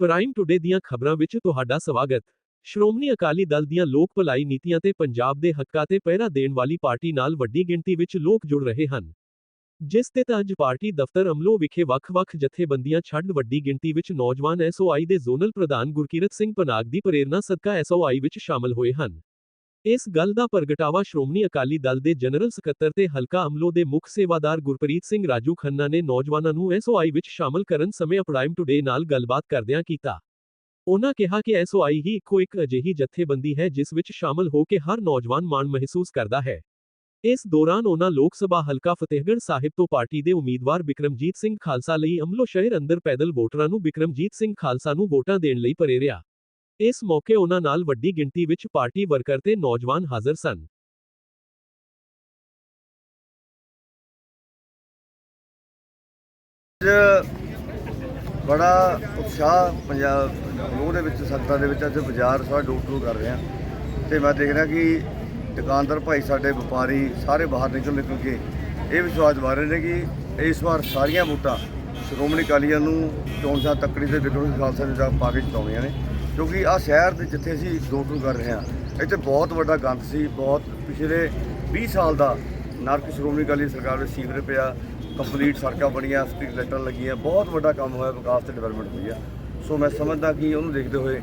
Prime today ਦੀਆਂ ਖਬਰਾਂ ਵਿੱਚ ਤੁਹਾਡਾ ਸਵਾਗਤ। ਸ਼੍ਰੋਮਣੀ ਅਕਾਲੀ ਦਲ ਦੀਆਂ ਲੋਕ ਭਲਾਈ ਨੀਤੀਆਂ ਤੇ ਪੰਜਾਬ ਦੇ ਹੱਕਾਂ ਤੇ ਪਹਿਰਾ ਦੇਣ ਵਾਲੀ ਪਾਰਟੀ ਨਾਲ ਵੱਡੀ ਗਿਣਤੀ ਵਿੱਚ ਲੋਕ ਜੁੜ ਰਹੇ ਹਨ। ਜਿਸ ਤੇ ਅੱਜ ਪਾਰਟੀ ਦਫ਼ਤਰ ਅਮਲੋ ਵਿਖੇ ਵੱਖ-ਵੱਖ ਜਥੇਬੰਦੀਆਂ ਛੱਡ ਵੱਡੀ ਗਿਣਤੀ ਵਿੱਚ ਨੌਜਵਾਨ ਐਸਓਆਈ ਦੇ ਜ਼ੋਨਲ ਪ੍ਰਧਾਨ ਗੁਰਕੀਰਤ ਸਿੰਘ ਪਨਾਗ ਦੀ ਪ੍ਰੇਰਣਾ ਸਦਕਾ ਐਸਓਆਈ ਵਿੱਚ ਸ਼ਾਮਲ ਹੋਏ ਹਨ। ਇਸ ਗੱਲ ਦਾ ਪ੍ਰਗਟਾਵਾ ਸ਼੍ਰੋਮਣੀ ਅਕਾਲੀ ਦਲ ਦੇ ਜਨਰਲ ਸਕੱਤਰ ਤੇ ਹਲਕਾ ਅਮਲੋ ਦੇ ਮੁੱਖ ਸੇਵਾਦਾਰ ਗੁਰਪ੍ਰੀਤ ਸਿੰਘ ਰਾਜੂ ਖੰਨਾ ਨੇ ਨੌਜਵਾਨਾਂ ਨੂੰ ਐਸਓਆਈ ਵਿੱਚ ਸ਼ਾਮਲ ਕਰਨ ਸਮੇਂ ਪ੍ਰਾਈਮ ਟੂਡੇ ਨਾਲ ਗੱਲਬਾਤ ਕਰਦਿਆਂ ਕੀਤਾ। ਉਹਨਾਂ ਕਿਹਾ ਕਿ ਐਸਓਆਈ ਹੀ ਇੱਕੋ ਇੱਕ ਅਜਿਹੀ ਜਥੇਬੰਦੀ ਹੈ ਜਿਸ ਵਿੱਚ ਸ਼ਾਮਲ ਹੋ ਕੇ ਹਰ ਨੌਜਵਾਨ ਮਾਣ ਮਹਿਸੂਸ ਕਰਦਾ ਹੈ। ਇਸ ਦੌਰਾਨ ਉਨ੍ਹਾਂ ਲੋਕ ਸਭਾ ਹਲਕਾ ਫਤਿਹਗੜ੍ਹ ਸਾਹਿਬ ਤੋਂ ਪਾਰਟੀ ਦੇ ਉਮੀਦਵਾਰ ਬਿਕਰਮਜੀਤ ਸਿੰਘ ਖਾਲਸਾ ਲਈ ਅਮਲੋ ਸ਼ਹਿਰ ਅੰਦਰ ਪੈਦਲ ਵੋਟਰਾਂ ਨੂੰ ਬਿਕਰਮਜੀਤ ਸਿੰਘ ਖਾਲਸਾ ਨੂੰ ਵੋਟਾਂ ਦੇਣ ਲਈ ਪ੍ਰੇਰਿਆ। ਇਸ ਮੌਕੇ ਉਹਨਾਂ ਨਾਲ ਵੱਡੀ ਗਿਣਤੀ ਵਿੱਚ ਪਾਰਟੀ ਵਰਕਰ ਤੇ ਨੌਜਵਾਨ ਹਾਜ਼ਰ ਸਨ। ਅੱਜ ਬੜਾ ਉਤਸ਼ਾਹ ਪੰਜਾਬ ਲੋਕ ਦੇ ਵਿੱਚ, ਸੰਗਤਾਂ ਦੇ ਵਿੱਚ ਅੱਜ ਬਾਜ਼ਾਰ ਸਾਰਾ ਡੋਰ ਟੂ ਕਰ ਰਹੇ। ਆ ਤੇ ਮੈਂ ਦੇਖ ਰਿਹਾ ਕਿ ਦੁਕਾਨਦਾਰ ਭਾਈ ਸਾਡੇ, ਵਪਾਰੀ ਸਾਰੇ ਬਾਹਰ ਨਿਕਲ ਨਿਕਲ ਕੇ ਇਹ ਵਿਸ਼ਵਾਸ ਦਿਵਾ ਰਹੇ ਨੇ ਕਿ ਇਸ ਵਾਰ ਸਾਰੀਆਂ ਵੋਟਾਂ ਸ਼੍ਰੋਮਣੀ ਅਕਾਲੀਆਂ ਨੂੰ ਚੋਣ ਸਾਹਿਬ ਤੱਕੜੀ ਦੇ ਵਿਕਰਮ ਖਾਲਸਾ ਨੇ ਪਾ ਕੇ ਜਿਤਾਉਣੀਆਂ ਨੇ। ਕਿਉਂਕਿ ਆ ਸ਼ਹਿਰ ਦੇ ਜਿੱਥੇ ਅਸੀਂ ਡੋਰ ਟੂ ਕਰ ਰਹੇ ਹਾਂ, ਇੱਥੇ ਬਹੁਤ ਵੱਡਾ ਗੰਦ ਸੀ, ਬਹੁਤ ਪਿਛਲੇ 20 ਸਾਲ ਦਾ ਨਰਕ ਸ਼੍ਰੋਮਣੀ ਅਕਾਲੀ ਸਰਕਾਰ ਦੇ ਸੀਵਰ ਪਿਆ ਕੰਪਲੀਟ ਸੜਕਾਂ ਬਣੀਆਂ ਸਟਰੀਟ ਲਾਈਟਾਂ ਲੱਗੀਆਂ, ਬਹੁਤ ਵੱਡਾ ਕੰਮ ਹੋਇਆ, ਵਿਕਾਸ ਤੇ ਡਿਵੈਲਪਮੈਂਟ ਹੋਈ ਆ। ਸੋ ਮੈਂ ਸਮਝਦਾ ਕਿ ਉਹਨੂੰ ਦੇਖਦੇ ਹੋਏ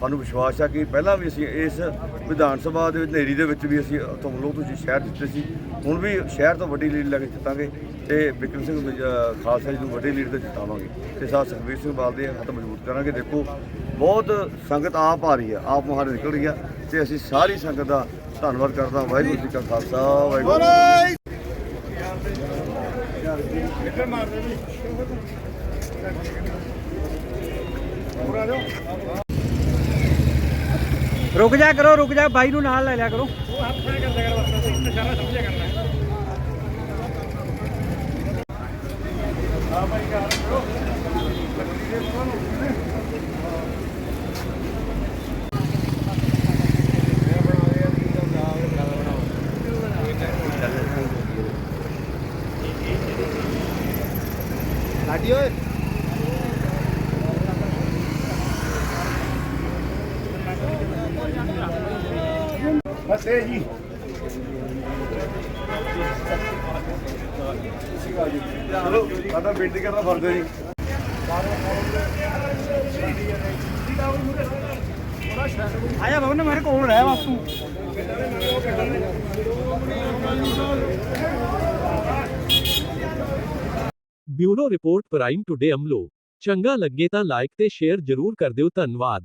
ਸਾਨੂੰ ਵਿਸ਼ਵਾਸ ਆ ਕਿ ਪਹਿਲਾਂ ਵੀ ਅਸੀਂ ਇਸ ਵਿਧਾਨ ਸਭਾ ਦੇ ਵਿੱਚ, ਹਨੇਰੀ ਦੇ ਵਿੱਚ ਵੀ ਅਸੀਂ ਤੋਂ ਲੋਕ ਤੁਸੀਂ ਸ਼ਹਿਰ ਜਿੱਤੇ ਸੀ। ਹੁਣ ਵੀ ਸ਼ਹਿਰ ਤੋਂ ਵੱਡੀ ਲੀਡ ਲੈ ਕੇ ਜਿੱਤਾਂਗੇ ਤੇ ਬਿਕਰਮ ਸਿੰਘ ਖਾਲਸਾ ਜੀ ਨੂੰ ਵੱਡੀ ਲੀਡ ਤੇ ਜਿਤਾਵਾਂਗੇ। ਤੇ ਸਾਥ ਸੁਖਬੀਰ ਸਿੰਘ ਬਾਲ ਦੇ ਹੱਥ ਮਜ਼ਬੂਤ ਕਰਾਂਗੇ। ਦੇਖੋ, ਬਹੁਤ ਸੰਗਤ ਆਪ ਆ ਰਹੀ ਆ ਆਪ ਮੁਹਾਰੇ ਨਿਕਲ ਰਹੀ ਆ ਤੇ ਅਸੀਂ ਸਾਰੀ ਸੰਗਤ ਦਾ ਧੰਨਵਾਦ ਕਰਦਾ ਵਾਹਿਗੁਰੂ ਜੀ ਕਾ ਖਾਲਸਾ, ਵਾਹਿਗੁਰੂ ਜੀ ਰੁਕ ਜਾ ਕਰੋ ਰੁਕ ਜਾ ਬਾਈ ਨੂੰ ਨਾਲ ਲੈ ਲਿਆ ਕਰੋ। ਲਾਡੀ ਓਏ। ਫਤਿਹ ਜੀ ਚਲੋ ਸਾਡਾ ਬੇਨਤੀ ਕਰਨਾ ਫਰਜ਼ ਹੈ ਜੀ ਆਇਆ ਬਵਨ ਮੇਰੇ ਕੋਲ ਰਹਿ ਬਾਪੂ bureau report Prime Today Amloh ਚੰਗਾ ਲੱਗੇ ਤਾਂ ਲਾਈਕ ਤੇ ਸ਼ੇਅਰ ਜ਼ਰੂਰ ਕਰ ਦਿਓ ਧੰਨਵਾਦ